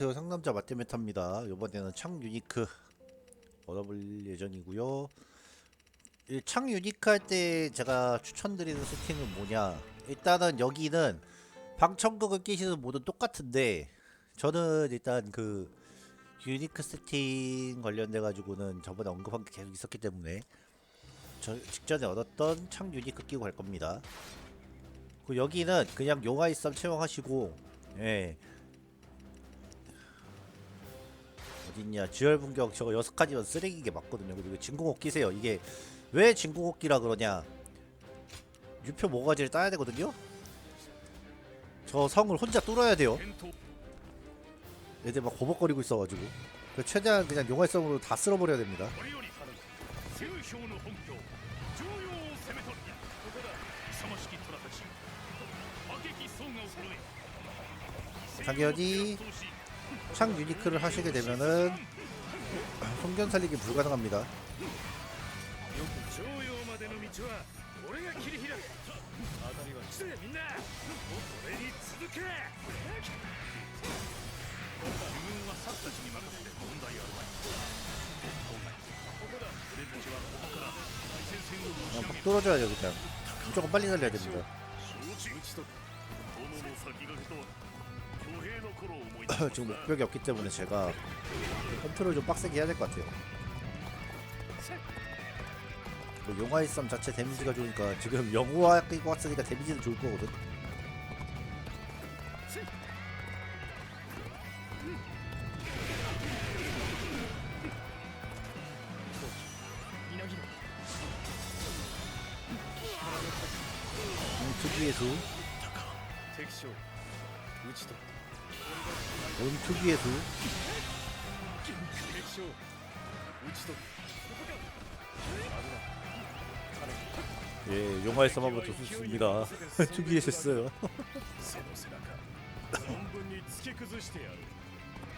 안녕하세요. 상남자 마테메타입니다. 이번에는 창 유니크 얻어볼 예정이고요. 이창 유니크 할 때 제가 추천드리는 세팅은 뭐냐? 일단은 여기는 방청객을 끼시는 모든 똑같은데 저는 일단 그 유니크 세팅 관련돼 가지고는 저번에 언급한 게 계속 있었기 때문에 저 직전에 얻었던 창 유니크 끼고 갈 겁니다. 그 여기는 그냥 용화 있음 채용하시고 예 어딨냐. 지열분격 저거 여섯 가지면 쓰레기게 맞거든요. 그리고 진공옥 끼세요. 이게 왜 진공옥 끼라 그러냐. 유표 모가지를 따야 되거든요? 저 성을 혼자 뚫어야 돼요. 애들 막 고벅거리고 있어가지고. 그 최대한 그냥 용활성으로 다 쓸어버려야 됩니다. 당연히 창 유니크를 하시게 되면은 성견 살리기 불가능합니다. 그냥 팍 뚫어줘야죠 그냥 무조건 빨리 살려야 됩니다 지금 목벽이 없기 때문에 제가 컨트롤 좀 빡세게 해야 될 것 같아요. 뭐 용화의 쌈 자체 데미지가 좋으니까 지금 영호화 끼고 왔으니까 데미지는 좋을 거거든. 음, 특유의 수 뭔 특유의 수? 예, 영화에서 한번 접습니다 특유의 실수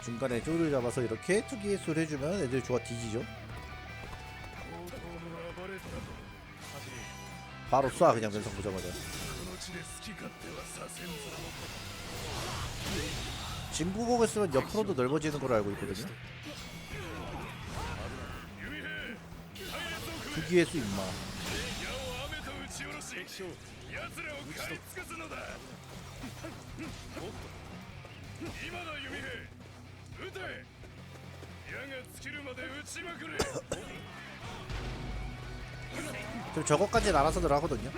중간에 쪼를 잡아서 이렇게 특유의 수를 해주면 애들 좋아 뒤지죠. 바로 쏴 그냥 면상 보자마자. 진구공을 쓰면 옆으로도 넓어지는 걸 알고 있거든요. 두기의 수 임마. 저거까지 날아서들 하거든요.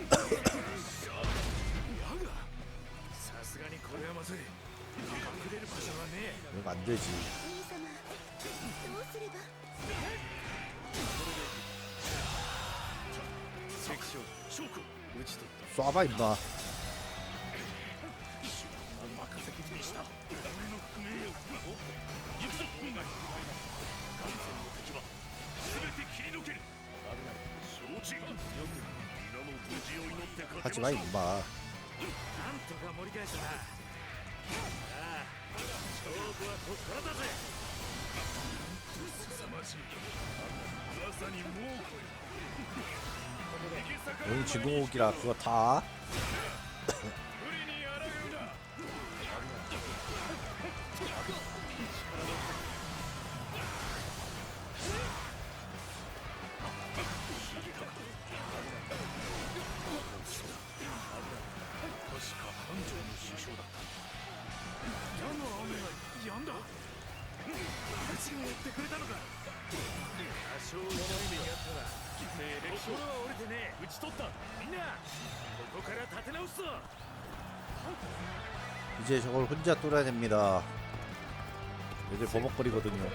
이거 안 되지. 쏴봐 임마. 하지마 임마. 勝負はここからだぜ。凄まじい。まさに猛虎よ。逃げ逆ら 이제 저걸 혼자 뚫어야 됩니다. 애들 버벅거리거든요.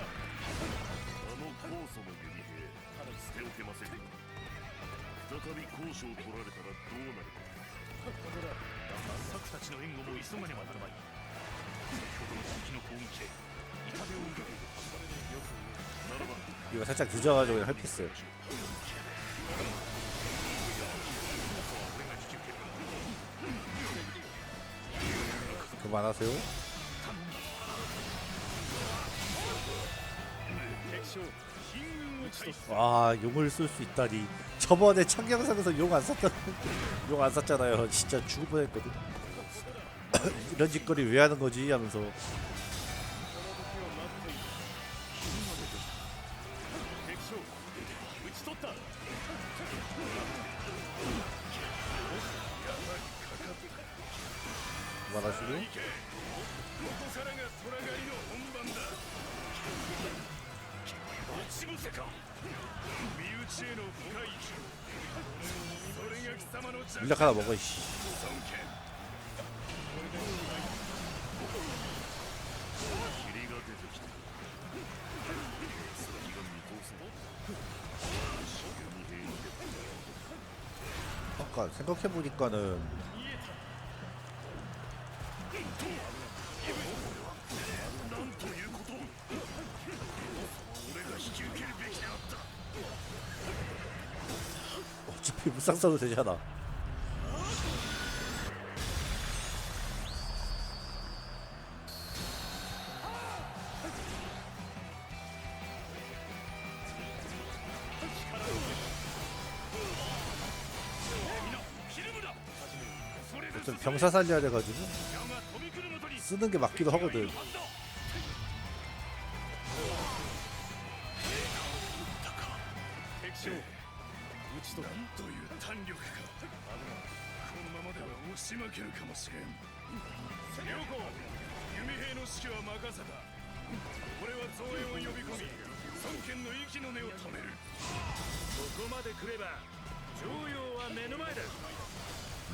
이거 살짝 늦어가지고 그냥 헐피스 그만하세요. 와 용을 쓸 수 있다니. 저번에 창경상에서 용 안 썼던 용 안 썼잖아요. 진짜 죽을 뻔했거든. 이런 짓거리 왜 하는 거지? 하면서. 물약 하나 먹어 이씨. 아까 생각해보니까는 어차피 뭐 무쌍 써도 되잖아. 병사 살려야 돼가지고 쓰는 게 맞기도 하거든. 네.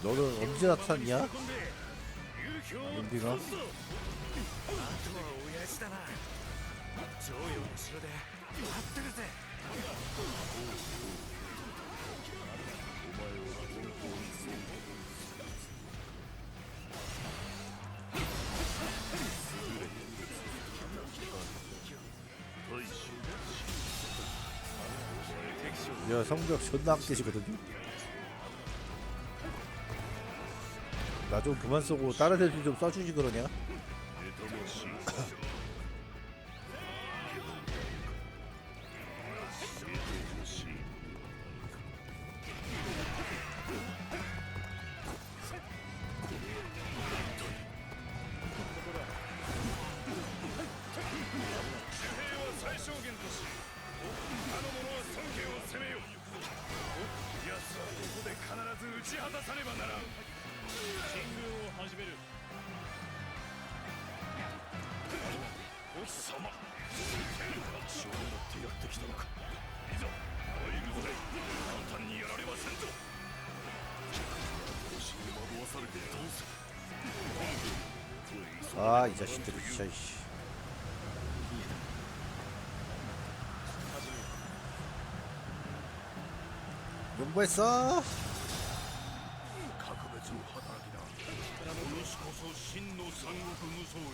너는 언제 나타났냐? 윤비가 야 성적 존나 깨지거든요 나 좀 그만 쏘고 다른 애들 좀 쏴주지 그러냐? あいじゃあ知ってるしゃいし。よっばいさの真の三国無双よ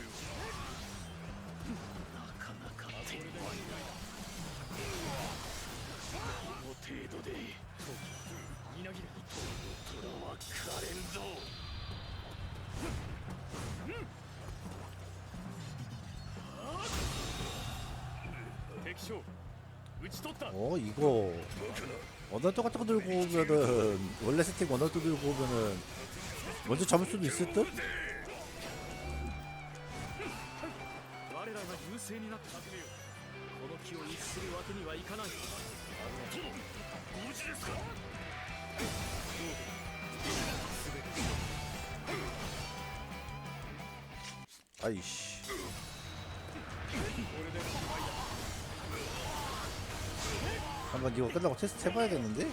なかなか手強いなこの程度でみなの虎は。枯れん。ぞ 어 이거 원더도 같은 거 들고 오면은 원래 스틱 원더도 들고 오면은 먼저 잡을 수도 있을 듯? 아이씨. 한번 이거 끝나고 테스트 해봐야겠는데?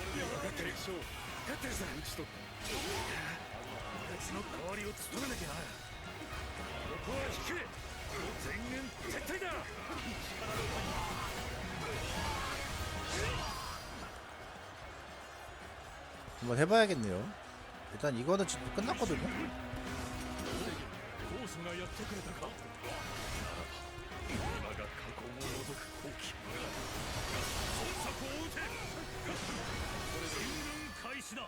孫権様がお亡くなりにその罠にかかったとしっかりしろ君が今なすべきことは何だああ分かってる将分かってるさ打ち取った奴の代わりを務めなきゃなここは引け全軍撤退だ 한번 해봐야겠네요 일단 이거는 지금 끝났거든요 것이다.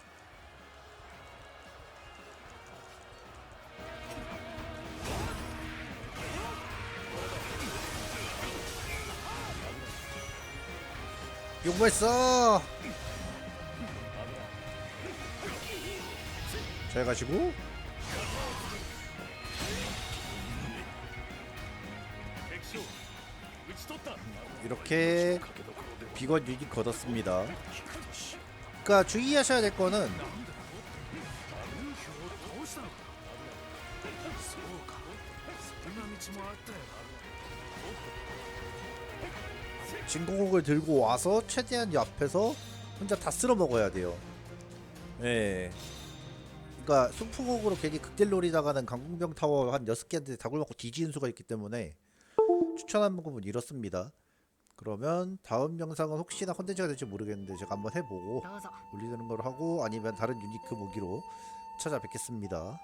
용보했어. 잘 가시고. 이렇게 비건 유닛 걷었습니다. 그러니까 주의하셔야 될 거는 진공옥을 들고 와서 최대한 옆에서 혼자 다 쓸어 먹어야 돼요. 예. 그러니까 순풍옥으로 괜히 극딜 노리다가는 강공병 타워 한 6개한테 다 굴먹고 뒤지는 수가 있기 때문에 추천하는 부분 이렇습니다. 그러면 다음 영상은 혹시나 컨텐츠가 될지 모르겠는데 제가 한번 해보고 올리는 걸 하고 아니면 다른 유니크 무기로 찾아뵙겠습니다.